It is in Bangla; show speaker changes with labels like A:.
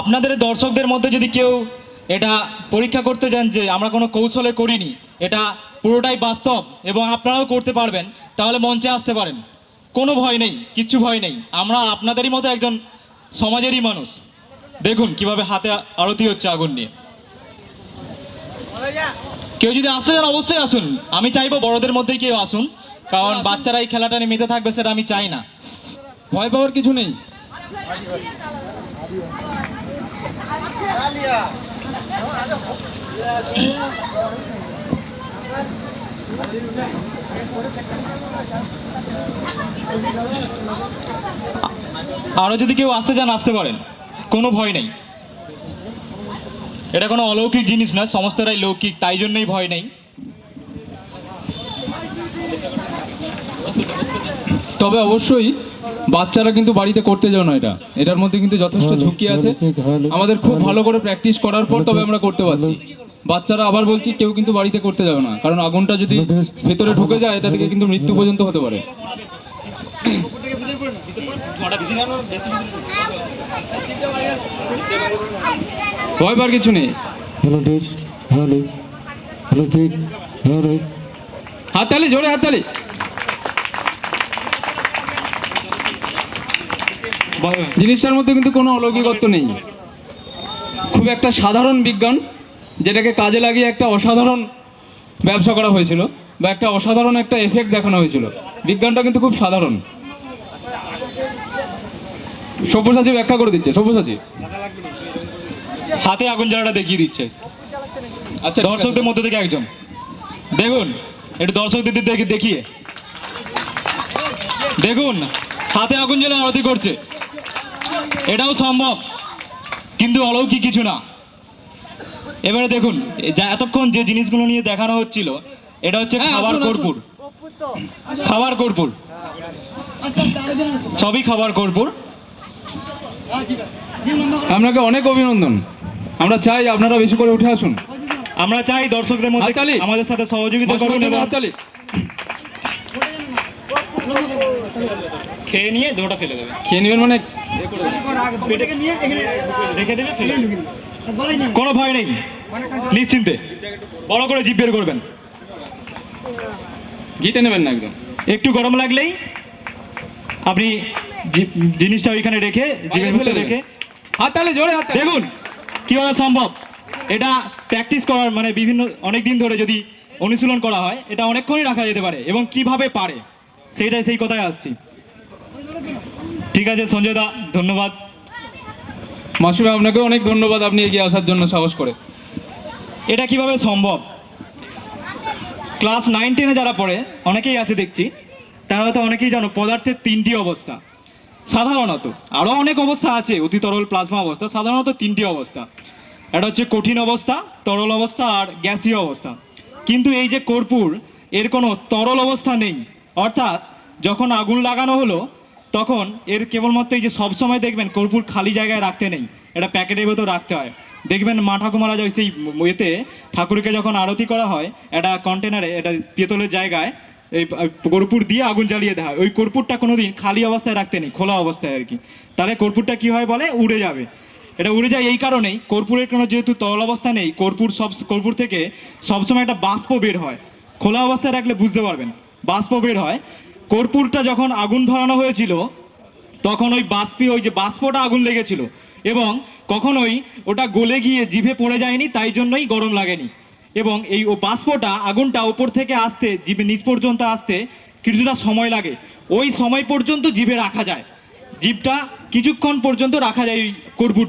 A: আপনাদের দর্শকদের মধ্যে যদি কেউ এটা পরীক্ষা করতে যান যে আমরা কোনো কৌশলে করিনি, এটা পুরোটাই বাস্তব এবং আপনারাও করতে পারবেন, তাহলে মঞ্চে আসতে পারেন। কোনো ভয় নেই, কিচ্ছু ভয় নেই। আমরা আপনাদেরই মতো একজন সমাজেরই মানুষ। দেখুন কীভাবে হাতে আরতি হচ্ছে আগুন নিয়ে। কেউ যদি আসতে চান, অবশ্যই আসুন। আমি চাইব বড়দের মধ্যেই কেউ আসুন, কারণ বাচ্চারা এই খেলাটা নিয়ে মেতে থাকবে, সেটা আমি চাই না।
B: ভয় পাওয়ার কিছু নেই।
A: আরও যদি কেউ আসতে চান, আসতে পারেন। কোনো ভয় নেই। এটা কোনো অলৌকিক জিনিস না, সমস্তটাই লৌকিক, তাই জন্যই ভয় নেই।
B: তবে অবশ্যই বাচ্চারা কিন্তু বাড়িতে করতে যাও না এটা। এটার মধ্যে কিন্তু যথেষ্ট ঝুঁকি আছে। আমাদের খুব ভালো করে প্র্যাকটিস করার পর তবে আমরা করতে পারছি। বাচ্চারা আবার বলছি কেউ কিন্তু বাড়িতে করতে যাবে না। কারণ আগুনটা যদি ভেতরে ঢুকে যায় এটা থেকে কিন্তু মৃত্যু পর্যন্ত হতে পারে। ভয় পাওয়ার কিছু নেই। হাততালি জোরে হাততালি। জিনিসটার মধ্যে কিন্তু কোনো অলৌকিকত্ব নেই। খুব একটা সাধারণ বিজ্ঞান, যেটাকে কাজে লাগিয়ে একটা অসাধারণ ব্যবসা করা হয়েছিল বা একটা অসাধারণ একটা এফেক্ট দেখানো হয়েছিল। বিজ্ঞানটা কিন্তু খুব সাধারণ। সব্যসাচী ব্যাখ্যা করে দিচ্ছে, সব্যসাচী।
A: হাতে আগুন জ্বালাটা দেখিয়ে দিচ্ছে।
B: আচ্ছা
A: দর্শকদের মধ্যে থেকে একজন। দেখুন, একটু দর্শকদের দিক দেখে দেখিয়ে। দেখুন, হাতে আগুন জ্বালা আরতি করছে। এটাও সম্ভব কিন্তু অলৌকিক কিছু না। এবারে দেখুন এতক্ষণ যে জিনিসগুলো নিয়ে দেখানো হচ্ছিল এটা হচ্ছে
B: হ্যাঁ,
A: খাবার। কর্পূর। খাবার কর্পূর। সবই খাবার কর্পূর।
B: আপনাকে অনেক অভিনন্দন। আমরা চাই আপনারা বেশি করে উঠে আসুন।
A: আমরা চাই দর্শকদের মধ্যে। আমাদের সাথে সহযোগিতা করুন এবং খেয়ে নিয়ে দুটো ফেলে দেবে।
B: খেয়ে নেবেন মানে
A: রেখে দেবে ফেলে কোনো ভয় নেই। নিশ্চিন্তে। বড় করে জিভ বের করবেন।
B: ঘিটে নেবেন না একদম।
A: একটু গরম লাগলেই আপনি জিনিসটা ওইখানে রেখে জিভের। রেখে
B: হাততালি জোরে হাততালি
A: দেখুন কীভাবে সম্ভব? এটা প্র্যাকটিস করার মানে বিভিন্ন অনেক দিন ধরে যদি অনুশীলন করা হয় এটা অনেকক্ষণই রাখা যেতে পারে এবং কীভাবে পারে সেইটাই সেই কথায় আসছি। ঠিক আছে, সঞ্জয় দা, ধন্যবাদ।
B: মাসুমে আপনাকে অনেক ধন্যবাদ আপনি এগিয়ে আসার জন্য সাহস করে।
A: এটা কীভাবে সম্ভব? ক্লাস নাইন, টেনে যারা পড়ে, অনেকেই আছে দেখছি, তারা হয়তো অনেকেই জানো, পদার্থের তিনটি অবস্থা। সাধারণত আরও অনেক অবস্থা আছে, অতি তরল প্লাজমা অবস্থা, সাধারণত তিনটি অবস্থা। এটা হচ্ছে কঠিন অবস্থা, তরল অবস্থা, আর গ্যাসীয় অবস্থা। কিন্তু এই যে কর্পূর, এর কোনো তরল অবস্থা নেই। অর্থাৎ, যখন আগুন লাগানো হলো তখন এর কেবলমাত্র এই যে সবসময় দেখবেন কর্পূর খালি জায়গায় রাখতে নেই। এটা প্যাকেটের ভেতর রাখতে হয়। দেখবেন মা ঠাকুমারা যায় সেই এতে ঠাকুরকে যখন আরতি করা হয়, একটা কন্টেনারে এটা পেতলের জায়গায়, এই কর্পূর দিয়ে আগুন জ্বালিয়ে দেওয়া হয়। ওই কর্পূরটা কোনোদিন খালি অবস্থায় রাখতে নেই, খোলা অবস্থায় আর কি। তাহলে কর্পূরটা কি হয় বলে? উড়ে যাবে। এটা উড়ে যায় এই কারণেই কর্পূরের কোনো যেহেতু তরল অবস্থা নেই, কর্পূর সব কর্পূর থেকে সবসময় একটা বাষ্প বের হয়। খোলা অবস্থায় রাখলে বুঝতে পারবেন, বাষ্প বের হয়। কর্পূরটা যখন আগুন ধরানো হয়েছিল, তখন ওই বাষ্পি, ওই যে বাষ্পটা আগুন লেগেছিল এবং কখনোই ওটা গলে গিয়ে জিভে পড়ে যায়নি, তাই জন্যই গরম লাগেনি। এবং এই ও বাষ্পটা আগুনটা ওপর থেকে আসতে, জিভে নিচ পর্যন্ত আসতে কিছুটা সময় লাগে। ওই সময় পর্যন্ত জিভে রাখা যায়। জিভটা কিছুক্ষণ পর্যন্ত রাখা যায় ওই কর্পূর